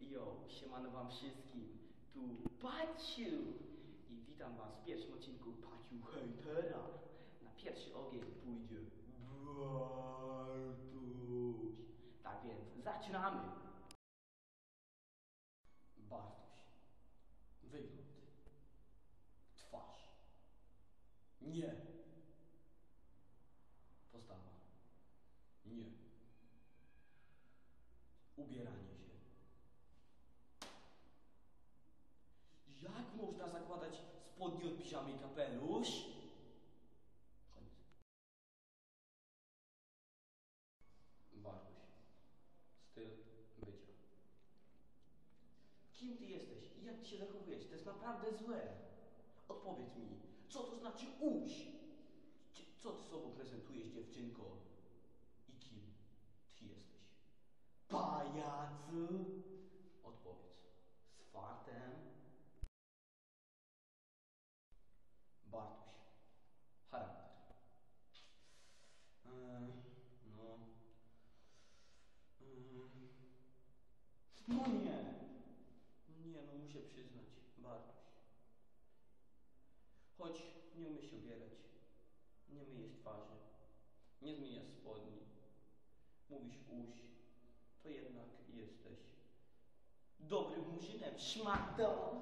Jo, siemano wam wszystkim, tu Paciu i witam was w pierwszym odcinku Paciu Hejtera. Na pierwszy ogień pójdzie Bartuś. Tak więc zaczynamy. Bartuś. Wygląd. Twarz. Nie. Postawa. Nie. Ubieranie się. Jak można zakładać piżamy i kapelusz? Koniec. Bartuś. Styl bycia. Kim ty jesteś i jak ty się zachowujesz? To jest naprawdę złe. Odpowiedz mi, co to znaczy uś? Co ty sobą prezentujesz, dziewczynko? I kim ty jesteś? Pajacu? Odpowiedz. Z fartem? Bartuś. Charakter. Eee, no. Eee, no nie. No nie, no muszę przyznać. Bartuś. Choć nie umiesz się ubierać. Nie myjesz twarzy. Nie zmieniasz spodni. Mówisz uś. To jednak jesteś dobrym murzynem. Szmatą.